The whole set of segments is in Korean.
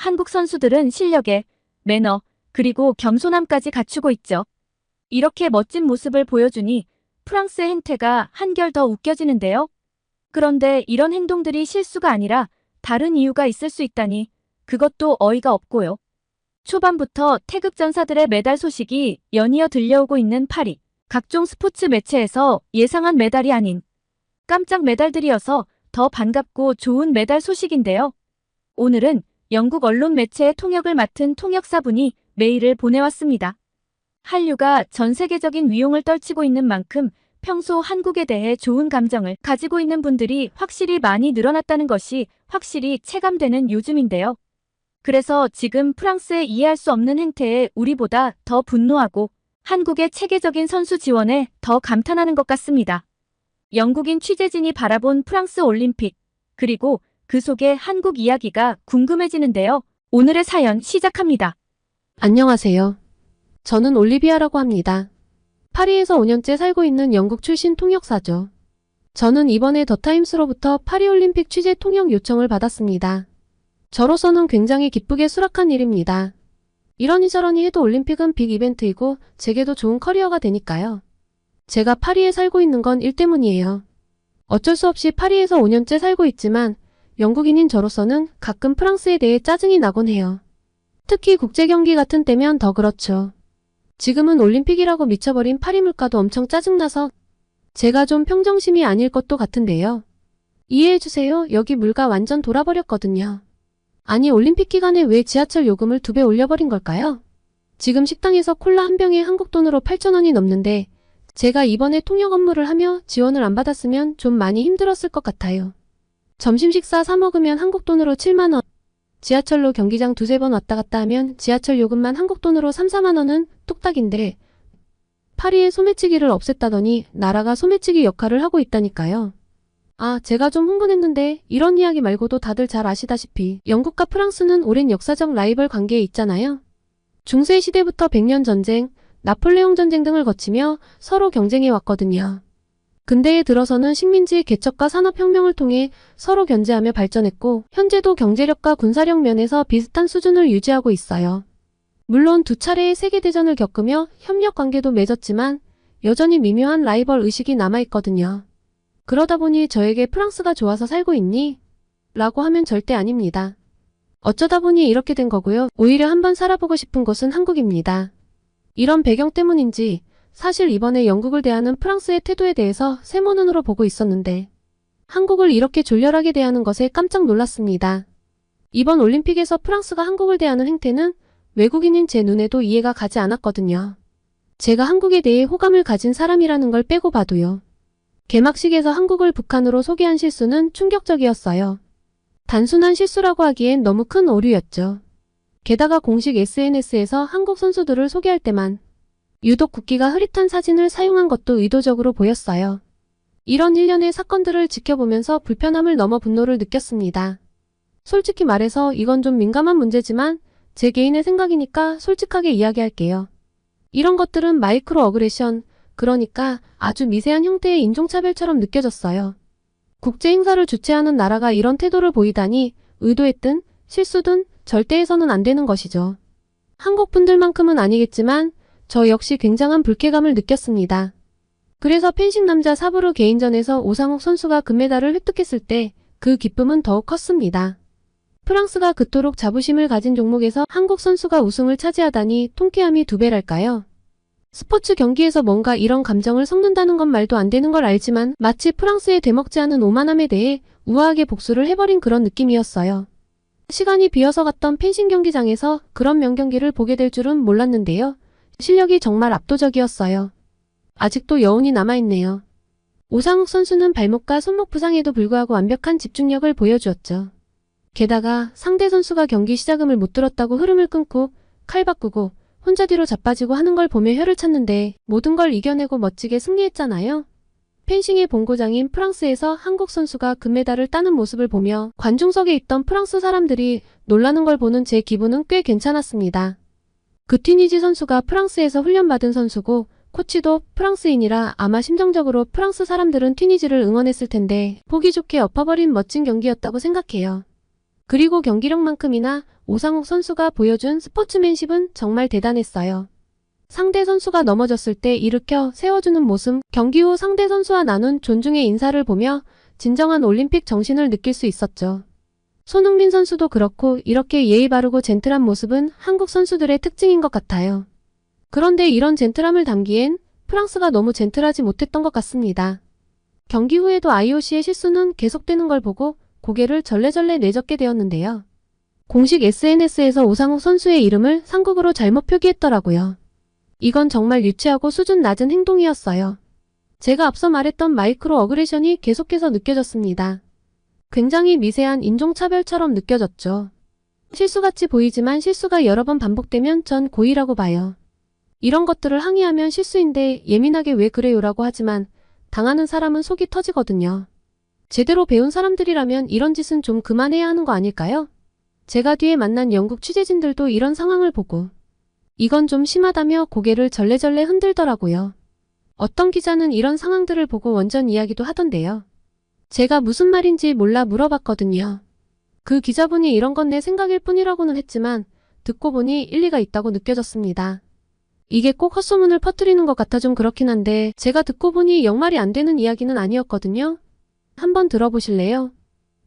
한국 선수들은 실력에 매너, 그리고 겸손함까지 갖추고 있죠. 이렇게 멋진 모습을 보여주니 프랑스의 행태가 한결 더 웃겨지는데요. 그런데 이런 행동들이 실수가 아니라 다른 이유가 있을 수 있다니 그것도 어이가 없고요. 초반부터 태극 전사들의 메달 소식이 연이어 들려오고 있는 파리. 각종 스포츠 매체에서 예상한 메달이 아닌 깜짝 메달들이어서 더 반갑고 좋은 메달 소식인데요. 오늘은 영국 언론 매체의 통역을 맡은 통역사분이 메일을 보내왔습니다. 한류가 전 세계적인 위용을 떨치고 있는 만큼 평소 한국에 대해 좋은 감정을 가지고 있는 분들이 확실히 많이 늘어났다는 것이 확실히 체감되는 요즘인데요. 그래서 지금 프랑스의 이해할 수 없는 행태에 우리보다 더 분노하고 한국의 체계적인 선수 지원에 더 감탄하는 것 같습니다. 영국인 취재진이 바라본 프랑스 올림픽, 그리고 그 속의 한국 이야기가 궁금해지는데요. 오늘의 사연 시작합니다. 안녕하세요. 저는 올리비아라고 합니다. 파리에서 5년째 살고 있는 영국 출신 통역사죠. 저는 이번에 더타임스로부터 파리올림픽 취재 통역 요청을 받았습니다. 저로서는 굉장히 기쁘게 수락한 일입니다. 이러니 저러니 해도 올림픽은 빅 이벤트이고 제게도 좋은 커리어가 되니까요. 제가 파리에 살고 있는 건 일 때문이에요. 어쩔 수 없이 파리에서 5년째 살고 있지만 영국인인 저로서는 가끔 프랑스에 대해 짜증이 나곤 해요. 특히 국제 경기 같은 때면 더 그렇죠. 지금은 올림픽이라고 미쳐버린 파리 물가도 엄청 짜증나서 제가 좀 평정심이 아닐 것도 같은데요. 이해해주세요. 여기 물가 완전 돌아버렸거든요. 아니 올림픽 기간에 왜 지하철 요금을 두 배 올려버린 걸까요? 지금 식당에서 콜라 한 병에 한국 돈으로 8천원이 넘는데 제가 이번에 통역 업무를 하며 지원을 안 받았으면 좀 많이 힘들었을 것 같아요. 점심 식사 사 먹으면 한국 돈으로 7만 원, 지하철로 경기장 두세 번 왔다 갔다 하면 지하철 요금만 한국 돈으로 3, 4만 원은 뚝딱인데 파리의 소매치기를 없앴다더니 나라가 소매치기 역할을 하고 있다니까요. 아, 제가 좀 흥분했는데 이런 이야기 말고도 다들 잘 아시다시피 영국과 프랑스는 오랜 역사적 라이벌 관계에 있잖아요. 중세 시대부터 백년 전쟁, 나폴레옹 전쟁 등을 거치며 서로 경쟁해 왔거든요. 근대에 들어서는 식민지 개척과 산업혁명을 통해 서로 견제하며 발전했고 현재도 경제력과 군사력 면에서 비슷한 수준을 유지하고 있어요. 물론 두 차례의 세계대전을 겪으며 협력 관계도 맺었지만 여전히 미묘한 라이벌 의식이 남아있거든요. 그러다 보니 저에게 프랑스가 좋아서 살고 있니? 라고 하면 절대 아닙니다. 어쩌다 보니 이렇게 된 거고요. 오히려 한번 살아보고 싶은 곳은 한국입니다. 이런 배경 때문인지 사실 이번에 영국을 대하는 프랑스의 태도에 대해서 세모 눈으로 보고 있었는데 한국을 이렇게 졸렬하게 대하는 것에 깜짝 놀랐습니다. 이번 올림픽에서 프랑스가 한국을 대하는 행태는 외국인인 제 눈에도 이해가 가지 않았거든요. 제가 한국에 대해 호감을 가진 사람이라는 걸 빼고 봐도요. 개막식에서 한국을 북한으로 소개한 실수는 충격적이었어요. 단순한 실수라고 하기엔 너무 큰 오류였죠. 게다가 공식 SNS에서 한국 선수들을 소개할 때만 유독 국기가 흐릿한 사진을 사용한 것도 의도적으로 보였어요. 이런 일련의 사건들을 지켜보면서 불편함을 넘어 분노를 느꼈습니다. 솔직히 말해서 이건 좀 민감한 문제지만 제 개인의 생각이니까 솔직하게 이야기할게요. 이런 것들은 마이크로 어그레션, 그러니까 아주 미세한 형태의 인종차별처럼 느껴졌어요. 국제 행사를 주최하는 나라가 이런 태도를 보이다니 의도했든 실수든 절대 해서는 안 되는 것이죠. 한국 분들만큼은 아니겠지만 저 역시 굉장한 불쾌감을 느꼈습니다. 그래서 펜싱 남자 사부르 개인전에서 오상욱 선수가 금메달을 획득했을 때 그 기쁨은 더욱 컸습니다. 프랑스가 그토록 자부심을 가진 종목에서 한국 선수가 우승을 차지하다니 통쾌함이 두 배랄까요? 스포츠 경기에서 뭔가 이런 감정을 섞는다는 건 말도 안 되는 걸 알지만 마치 프랑스의 되먹지 않은 오만함에 대해 우아하게 복수를 해버린 그런 느낌이었어요. 시간이 비어서 갔던 펜싱 경기장에서 그런 명경기를 보게 될 줄은 몰랐는데요. 실력이 정말 압도적이었어요. 아직도 여운이 남아있네요. 오상욱 선수는 발목과 손목 부상에도 불구하고 완벽한 집중력을 보여주었죠. 게다가 상대 선수가 경기 시작음을 못 들었다고 흐름을 끊고 칼 바꾸고 혼자 뒤로 자빠지고 하는 걸 보며 혀를 찾는데 모든 걸 이겨내고 멋지게 승리했잖아요. 펜싱의 본고장인 프랑스에서 한국 선수가 금메달을 따는 모습을 보며 관중석에 있던 프랑스 사람들이 놀라는 걸 보는 제 기분은 꽤 괜찮았습니다. 그 튀니지 선수가 프랑스에서 훈련받은 선수고 코치도 프랑스인이라 아마 심정적으로 프랑스 사람들은 튀니지를 응원했을 텐데 보기 좋게 엎어버린 멋진 경기였다고 생각해요. 그리고 경기력만큼이나 오상욱 선수가 보여준 스포츠맨십은 정말 대단했어요. 상대 선수가 넘어졌을 때 일으켜 세워주는 모습, 경기 후 상대 선수와 나눈 존중의 인사를 보며 진정한 올림픽 정신을 느낄 수 있었죠. 손흥민 선수도 그렇고 이렇게 예의 바르고 젠틀한 모습은 한국 선수들의 특징인 것 같아요. 그런데 이런 젠틀함을 담기엔 프랑스가 너무 젠틀하지 못했던 것 같습니다. 경기 후에도 IOC의 실수는 계속되는 걸 보고 고개를 절레절레 내젓게 되었는데요. 공식 SNS에서 오상욱 선수의 이름을 상국으로 잘못 표기했더라고요. 이건 정말 유치하고 수준 낮은 행동이었어요. 제가 앞서 말했던 마이크로 어그레션이 계속해서 느껴졌습니다. 굉장히 미세한 인종차별처럼 느껴졌죠. 실수같이 보이지만 실수가 여러 번 반복되면 전 고의라고 봐요. 이런 것들을 항의하면 실수인데 예민하게 왜 그래요라고 하지만 당하는 사람은 속이 터지거든요. 제대로 배운 사람들이라면 이런 짓은 좀 그만해야 하는 거 아닐까요? 제가 뒤에 만난 영국 취재진들도 이런 상황을 보고 이건 좀 심하다며 고개를 절레절레 흔들더라고요. 어떤 기자는 이런 상황들을 보고 원전 이야기도 하던데요. 제가 무슨 말인지 몰라 물어봤거든요. 그 기자분이 이런 건 내 생각일 뿐이라고는 했지만 듣고 보니 일리가 있다고 느껴졌습니다. 이게 꼭 헛소문을 퍼뜨리는 것 같아 좀 그렇긴 한데 제가 듣고 보니 영말이 안 되는 이야기는 아니었거든요. 한번 들어보실래요?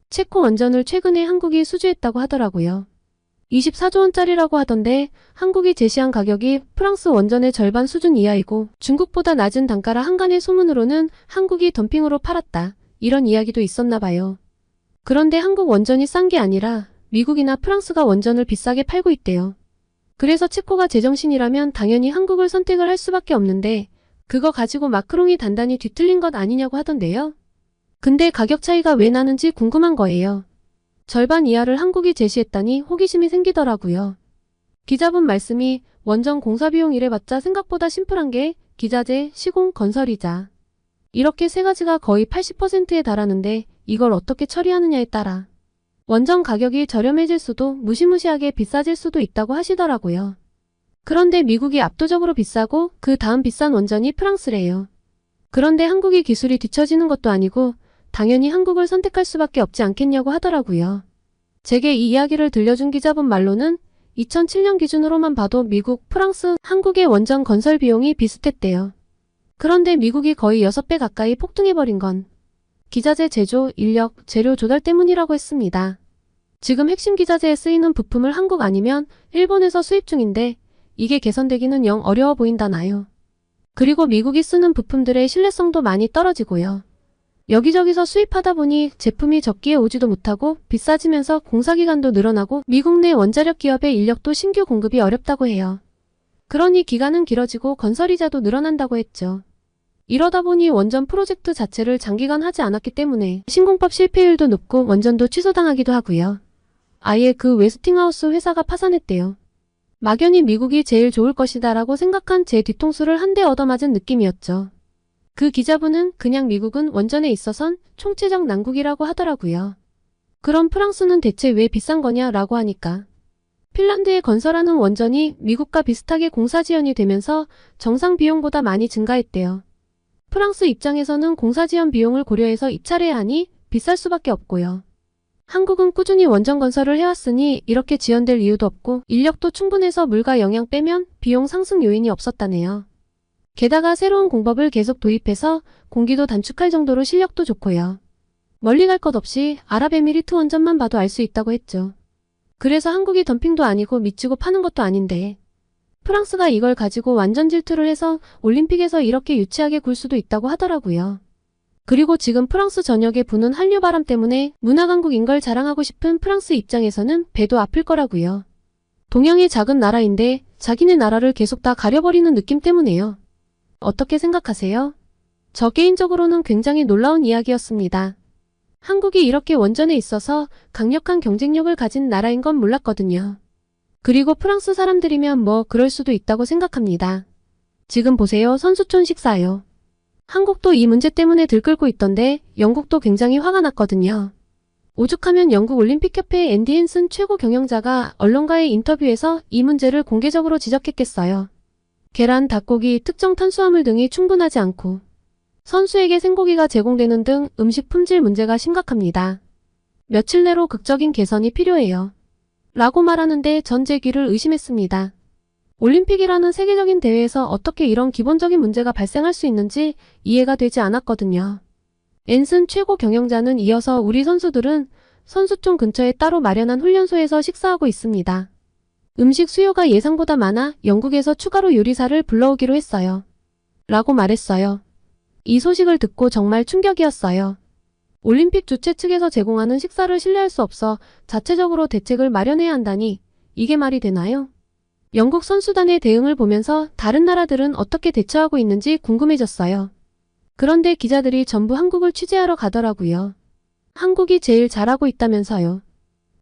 체코 원전을 최근에 한국이 수주했다고 하더라고요. 24조 원짜리라고 하던데 한국이 제시한 가격이 프랑스 원전의 절반 수준 이하이고 중국보다 낮은 단가라 한간의 소문으로는 한국이 덤핑으로 팔았다. 이런 이야기도 있었나 봐요. 그런데 한국 원전이 싼 게 아니라 미국이나 프랑스가 원전을 비싸게 팔고 있대요. 그래서 체코가 제정신이라면 당연히 한국을 선택을 할 수밖에 없는데 그거 가지고 마크롱이 단단히 뒤틀린 것 아니냐고 하던데요. 근데 가격 차이가 왜 나는지 궁금한 거예요. 절반 이하를 한국이 제시했다니 호기심이 생기더라고요. 기자분 말씀이 원전 공사 비용 이래봤자 생각보다 심플한 게 기자재, 시공, 건설이자. 이렇게 세 가지가 거의 80%에 달하는데 이걸 어떻게 처리하느냐에 따라 원전 가격이 저렴해질 수도 무시무시하게 비싸질 수도 있다고 하시더라고요. 그런데 미국이 압도적으로 비싸고 그 다음 비싼 원전이 프랑스래요. 그런데 한국이 기술이 뒤처지는 것도 아니고 당연히 한국을 선택할 수밖에 없지 않겠냐고 하더라고요. 제게 이 이야기를 들려준 기자분 말로는 2007년 기준으로만 봐도 미국, 프랑스, 한국의 원전 건설 비용이 비슷했대요. 그런데 미국이 거의 6배 가까이 폭등해버린 건 기자재 제조, 인력, 재료 조달 때문이라고 했습니다. 지금 핵심 기자재에 쓰이는 부품을 한국 아니면 일본에서 수입 중인데 이게 개선되기는 영 어려워 보인다나요. 그리고 미국이 쓰는 부품들의 신뢰성도 많이 떨어지고요. 여기저기서 수입하다 보니 제품이 적기에 오지도 못하고 비싸지면서 공사기간도 늘어나고 미국 내 원자력 기업의 인력도 신규 공급이 어렵다고 해요. 그러니 기간은 길어지고 건설이자도 늘어난다고 했죠. 이러다 보니 원전 프로젝트 자체를 장기간 하지 않았기 때문에 신공법 실패율도 높고 원전도 취소당하기도 하고요. 아예 그 웨스팅하우스 회사가 파산했대요. 막연히 미국이 제일 좋을 것이다 라고 생각한 제 뒤통수를 한 대 얻어맞은 느낌이었죠. 그 기자분은 그냥 미국은 원전에 있어선 총체적 난국이라고 하더라고요. 그럼 프랑스는 대체 왜 비싼 거냐 라고 하니까 핀란드에 건설하는 원전이 미국과 비슷하게 공사 지연이 되면서 정상 비용보다 많이 증가했대요. 프랑스 입장에서는 공사 지연 비용을 고려해서 입찰해야 하니 비쌀 수밖에 없고요. 한국은 꾸준히 원전 건설을 해왔으니 이렇게 지연될 이유도 없고 인력도 충분해서 물가 영향 빼면 비용 상승 요인이 없었다네요. 게다가 새로운 공법을 계속 도입해서 공기도 단축할 정도로 실력도 좋고요. 멀리 갈 것 없이 아랍에미리트 원전만 봐도 알 수 있다고 했죠. 그래서 한국이 덤핑도 아니고 미치고 파는 것도 아닌데 프랑스가 이걸 가지고 완전 질투를 해서 올림픽에서 이렇게 유치하게 굴 수도 있다고 하더라고요. 그리고 지금 프랑스 전역에 부는 한류 바람 때문에 문화 강국인 걸 자랑하고 싶은 프랑스 입장에서는 배도 아플 거라고요. 동양의 작은 나라인데 자기네 나라를 계속 다 가려버리는 느낌 때문에요. 어떻게 생각하세요? 저 개인적으로는 굉장히 놀라운 이야기였습니다. 한국이 이렇게 원전에 있어서 강력한 경쟁력을 가진 나라인 건 몰랐거든요. 그리고 프랑스 사람들이면 뭐 그럴 수도 있다고 생각합니다. 지금 보세요. 선수촌 식사요. 한국도 이 문제 때문에 들끓고 있던데 영국도 굉장히 화가 났거든요. 오죽하면 영국 올림픽협회 앤디 헨슨 최고 경영자가 언론과의 인터뷰에서 이 문제를 공개적으로 지적했겠어요. 계란, 닭고기, 특정 탄수화물 등이 충분하지 않고 선수에게 생고기가 제공되는 등 음식 품질 문제가 심각합니다. 며칠 내로 극적인 개선이 필요해요. 라고 말하는데 전제 귀를 의심했습니다. 올림픽이라는 세계적인 대회에서 어떻게 이런 기본적인 문제가 발생할 수 있는지 이해가 되지 않았거든요. 앤슨 최고 경영자는 이어서 우리 선수들은 선수촌 근처에 따로 마련한 훈련소에서 식사하고 있습니다. 음식 수요가 예상보다 많아 영국에서 추가로 요리사를 불러오기로 했어요. 라고 말했어요. 이 소식을 듣고 정말 충격이었어요. 올림픽 주최 측에서 제공하는 식사를 신뢰할 수 없어 자체적으로 대책을 마련해야 한다니 이게 말이 되나요? 영국 선수단의 대응을 보면서 다른 나라들은 어떻게 대처하고 있는지 궁금해졌어요. 그런데 기자들이 전부 한국을 취재하러 가더라고요. 한국이 제일 잘하고 있다면서요.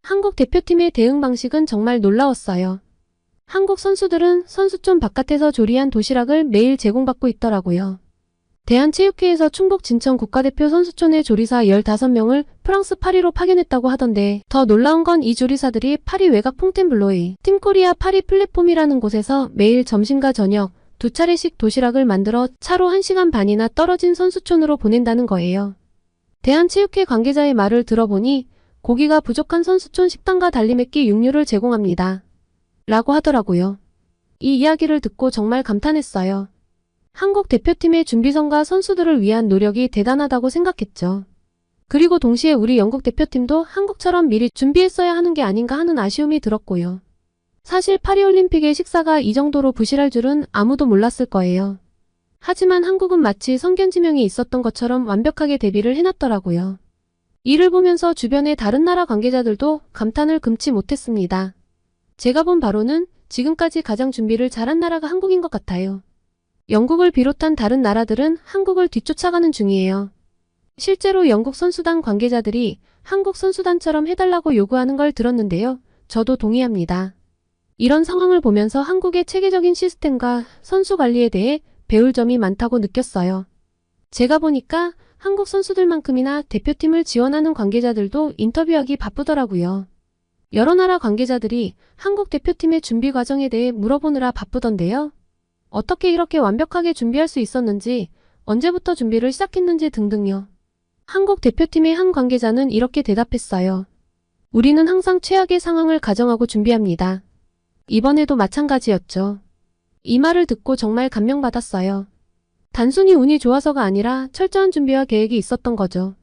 한국 대표팀의 대응 방식은 정말 놀라웠어요. 한국 선수들은 선수촌 바깥에서 조리한 도시락을 매일 제공받고 있더라고요. 대한체육회에서 충북 진천 국가대표 선수촌의 조리사 15명을 프랑스 파리로 파견했다고 하던데 더 놀라운 건 이 조리사들이 파리 외곽 퐁텐블로이 팀코리아 파리 플랫폼이라는 곳에서 매일 점심과 저녁 두 차례씩 도시락을 만들어 차로 1시간 반이나 떨어진 선수촌으로 보낸다는 거예요. 대한체육회 관계자의 말을 들어보니 고기가 부족한 선수촌 식당과 달리 맵기 육류를 제공합니다. 라고 하더라고요. 이 이야기를 듣고 정말 감탄했어요. 한국 대표팀의 준비선과 선수들을 위한 노력이 대단하다고 생각했죠. 그리고 동시에 우리 영국 대표팀도 한국처럼 미리 준비했어야 하는 게 아닌가 하는 아쉬움이 들었고요. 사실 파리올림픽의 식사가 이 정도로 부실할 줄은 아무도 몰랐을 거예요. 하지만 한국은 마치 성견지명이 있었던 것처럼 완벽하게 대비를 해놨더라고요. 이를 보면서 주변의 다른 나라 관계자들도 감탄을 금치 못했습니다. 제가 본 바로는 지금까지 가장 준비를 잘한 나라가 한국인 것 같아요. 영국을 비롯한 다른 나라들은 한국을 뒤쫓아가는 중이에요. 실제로 영국 선수단 관계자들이 한국 선수단처럼 해달라고 요구하는 걸 들었는데요. 저도 동의합니다. 이런 상황을 보면서 한국의 체계적인 시스템과 선수 관리에 대해 배울 점이 많다고 느꼈어요. 제가 보니까 한국 선수들만큼이나 대표팀을 지원하는 관계자들도 인터뷰하기 바쁘더라고요. 여러 나라 관계자들이 한국 대표팀의 준비 과정에 대해 물어보느라 바쁘던데요. 어떻게 이렇게 완벽하게 준비할 수 있었는지, 언제부터 준비를 시작했는지 등등요. 한국 대표팀의 한 관계자는 이렇게 대답했어요. 우리는 항상 최악의 상황을 가정하고 준비합니다. 이번에도 마찬가지였죠. 이 말을 듣고 정말 감명받았어요. 단순히 운이 좋아서가 아니라 철저한 준비와 계획이 있었던 거죠.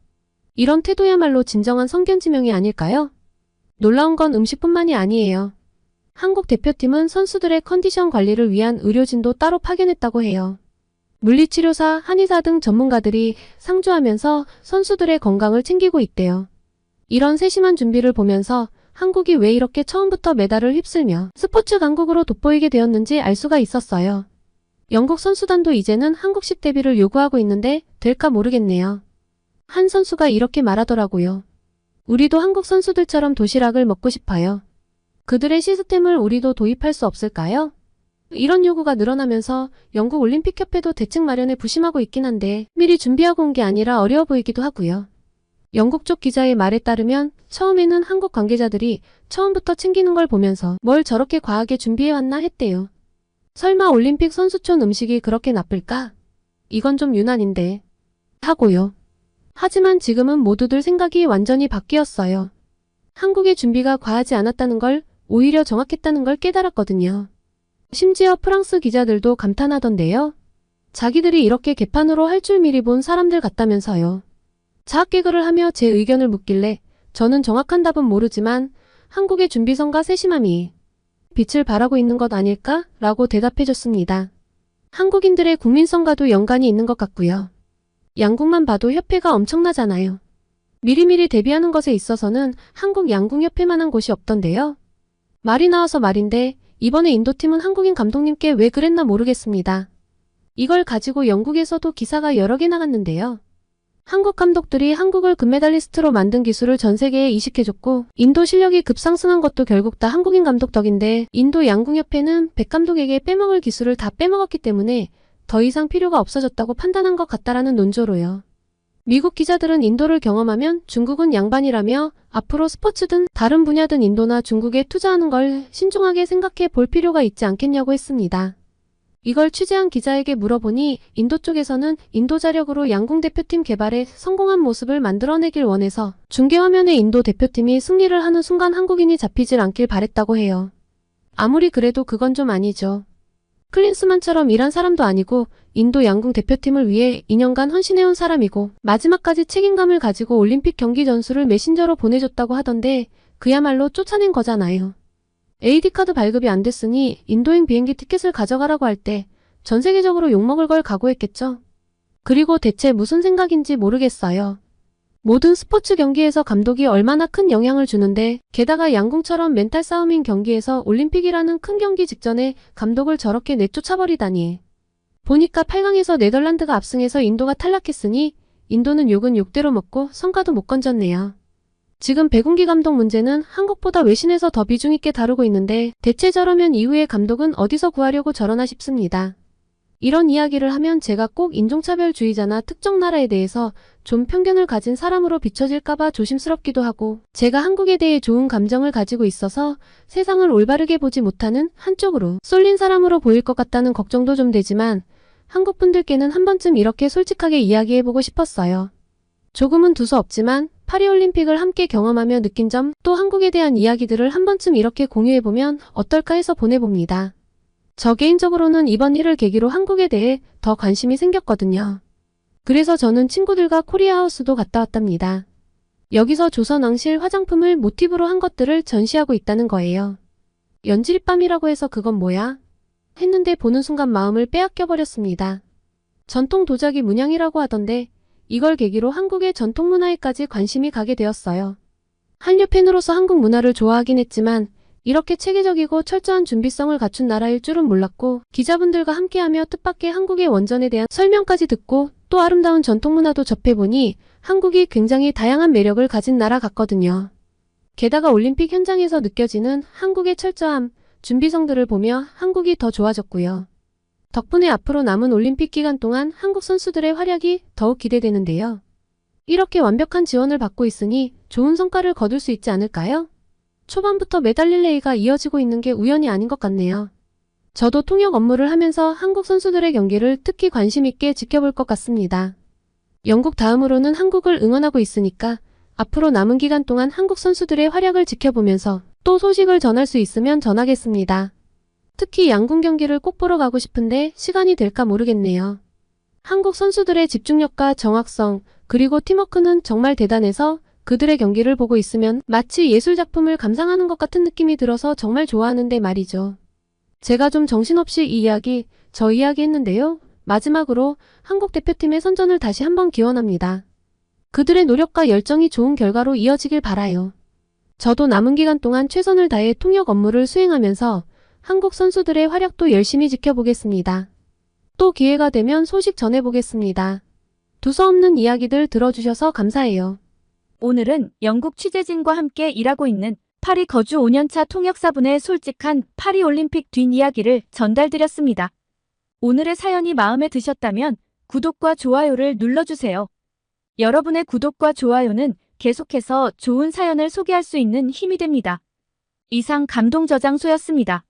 이런 태도야말로 진정한 성견지명이 아닐까요? 놀라운 건 음식뿐만이 아니에요. 한국 대표팀은 선수들의 컨디션 관리를 위한 의료진도 따로 파견했다고 해요. 물리치료사, 한의사 등 전문가들이 상주하면서 선수들의 건강을 챙기고 있대요. 이런 세심한 준비를 보면서 한국이 왜 이렇게 처음부터 메달을 휩쓸며 스포츠 강국으로 돋보이게 되었는지 알 수가 있었어요. 영국 선수단도 이제는 한국식 데뷔를 요구하고 있는데 될까 모르겠네요. 한 선수가 이렇게 말하더라고요. 우리도 한국 선수들처럼 도시락을 먹고 싶어요. 그들의 시스템을 우리도 도입할 수 없을까요? 이런 요구가 늘어나면서 영국 올림픽협회도 대책 마련에 부심하고 있긴 한데 미리 준비하고 온 게 아니라 어려워 보이기도 하고요. 영국 쪽 기자의 말에 따르면 처음에는 한국 관계자들이 처음부터 챙기는 걸 보면서 뭘 저렇게 과하게 준비해왔나 했대요. 설마 올림픽 선수촌 음식이 그렇게 나쁠까? 이건 좀 유난인데. 하고요. 하지만 지금은 모두들 생각이 완전히 바뀌었어요. 한국의 준비가 과하지 않았다는 걸 오히려 정확했다는 걸 깨달았거든요. 심지어 프랑스 기자들도 감탄하던데요. 자기들이 이렇게 개판으로 할 줄 미리 본 사람들 같다면서요. 자학개그를 하며 제 의견을 묻길래 저는 정확한 답은 모르지만 한국의 준비성과 세심함이 빛을 발하고 있는 것 아닐까? 라고 대답해줬습니다. 한국인들의 국민성과도 연관이 있는 것 같고요. 양국만 봐도 협회가 엄청나잖아요. 미리미리 대비하는 것에 있어서는 한국 양궁협회만한 곳이 없던데요. 말이 나와서 말인데 이번에 인도팀은 한국인 감독님께 왜 그랬나 모르겠습니다. 이걸 가지고 영국에서도 기사가 여러 개 나갔는데요. 한국 감독들이 한국을 금메달리스트로 만든 기술을 전 세계에 이식해줬고 인도 실력이 급상승한 것도 결국 다 한국인 감독 덕인데 인도 양궁협회는 백 감독에게 빼먹을 기술을 다 빼먹었기 때문에 더 이상 필요가 없어졌다고 판단한 것 같다라는 논조로요. 미국 기자들은 인도를 경험하면 중국은 양반이라며 앞으로 스포츠든 다른 분야든 인도나 중국에 투자하는 걸 신중하게 생각해 볼 필요가 있지 않겠냐고 했습니다. 이걸 취재한 기자에게 물어보니 인도 쪽에서는 인도 자력으로 양궁 대표팀 개발에 성공한 모습을 만들어내길 원해서 중계화면에 인도 대표팀이 승리를 하는 순간 한국인이 잡히질 않길 바랬다고 해요. 아무리 그래도 그건 좀 아니죠. 클린스만처럼 일한 사람도 아니고 인도 양궁 대표팀을 위해 2년간 헌신해온 사람이고 마지막까지 책임감을 가지고 올림픽 경기 전술을 메신저로 보내줬다고 하던데 그야말로 쫓아낸 거잖아요. AD카드 발급이 안 됐으니 인도행 비행기 티켓을 가져가라고 할 때 전 세계적으로 욕먹을 걸 각오했겠죠. 그리고 대체 무슨 생각인지 모르겠어요. 모든 스포츠 경기에서 감독이 얼마나 큰 영향을 주는데 게다가 양궁처럼 멘탈 싸움인 경기에서 올림픽이라는 큰 경기 직전에 감독을 저렇게 내쫓아버리다니. 보니까 8강에서 네덜란드가 압승해서 인도가 탈락했으니 인도는 욕은 욕대로 먹고 성과도 못 건졌네요. 지금 배군기 감독 문제는 한국보다 외신에서 더 비중 있게 다루고 있는데 대체 저러면 이후에 감독은 어디서 구하려고 저러나 싶습니다. 이런 이야기를 하면 제가 꼭 인종차별주의자나 특정 나라에 대해서 좀 편견을 가진 사람으로 비춰질까봐 조심스럽기도 하고 제가 한국에 대해 좋은 감정을 가지고 있어서 세상을 올바르게 보지 못하는 한쪽으로 쏠린 사람으로 보일 것 같다는 걱정도 좀 되지만 한국 분들께는 한 번쯤 이렇게 솔직하게 이야기해보고 싶었어요. 조금은 두서 없지만 파리올림픽을 함께 경험하며 느낀 점 또 한국에 대한 이야기들을 한 번쯤 이렇게 공유해보면 어떨까 해서 보내봅니다. 저 개인적으로는 이번 일을 계기로 한국에 대해 더 관심이 생겼거든요. 그래서 저는 친구들과 코리아하우스도 갔다 왔답니다. 여기서 조선 왕실 화장품을 모티브로 한 것들을 전시하고 있다는 거예요. 연지립밤이라고 해서 그건 뭐야? 했는데 보는 순간 마음을 빼앗겨 버렸습니다. 전통 도자기 문양이라고 하던데 이걸 계기로 한국의 전통 문화에까지 관심이 가게 되었어요. 한류 팬으로서 한국 문화를 좋아하긴 했지만 이렇게 체계적이고 철저한 준비성을 갖춘 나라일 줄은 몰랐고 기자분들과 함께하며 뜻밖의 한국의 원전에 대한 설명까지 듣고 또 아름다운 전통 문화도 접해보니 한국이 굉장히 다양한 매력을 가진 나라 같거든요. 게다가 올림픽 현장에서 느껴지는 한국의 철저함, 준비성들을 보며 한국이 더 좋아졌고요. 덕분에 앞으로 남은 올림픽 기간 동안 한국 선수들의 활약이 더욱 기대되는데요. 이렇게 완벽한 지원을 받고 있으니 좋은 성과를 거둘 수 있지 않을까요? 초반부터 메달 릴레이가 이어지고 있는 게 우연이 아닌 것 같네요. 저도 통역 업무를 하면서 한국 선수들의 경기를 특히 관심 있게 지켜볼 것 같습니다. 영국 다음으로는 한국을 응원하고 있으니까 앞으로 남은 기간 동안 한국 선수들의 활약을 지켜보면서 또 소식을 전할 수 있으면 전하겠습니다. 특히 양궁 경기를 꼭 보러 가고 싶은데 시간이 될까 모르겠네요. 한국 선수들의 집중력과 정확성, 그리고 팀워크는 정말 대단해서 그들의 경기를 보고 있으면 마치 예술작품을 감상하는 것 같은 느낌이 들어서 정말 좋아하는데 말이죠. 제가 좀 정신없이 이 이야기, 저 이야기 했는데요. 마지막으로 한국 대표팀의 선전을 다시 한번 기원합니다. 그들의 노력과 열정이 좋은 결과로 이어지길 바라요. 저도 남은 기간 동안 최선을 다해 통역 업무를 수행하면서 한국 선수들의 활약도 열심히 지켜보겠습니다. 또 기회가 되면 소식 전해보겠습니다. 두서없는 이야기들 들어주셔서 감사해요. 오늘은 영국 취재진과 함께 일하고 있는 파리 거주 5년차 통역사분의 솔직한 파리 올림픽 뒷이야기를 전달드렸습니다. 오늘의 사연이 마음에 드셨다면 구독과 좋아요를 눌러주세요. 여러분의 구독과 좋아요는 계속해서 좋은 사연을 소개할 수 있는 힘이 됩니다. 이상 감동 저장소였습니다.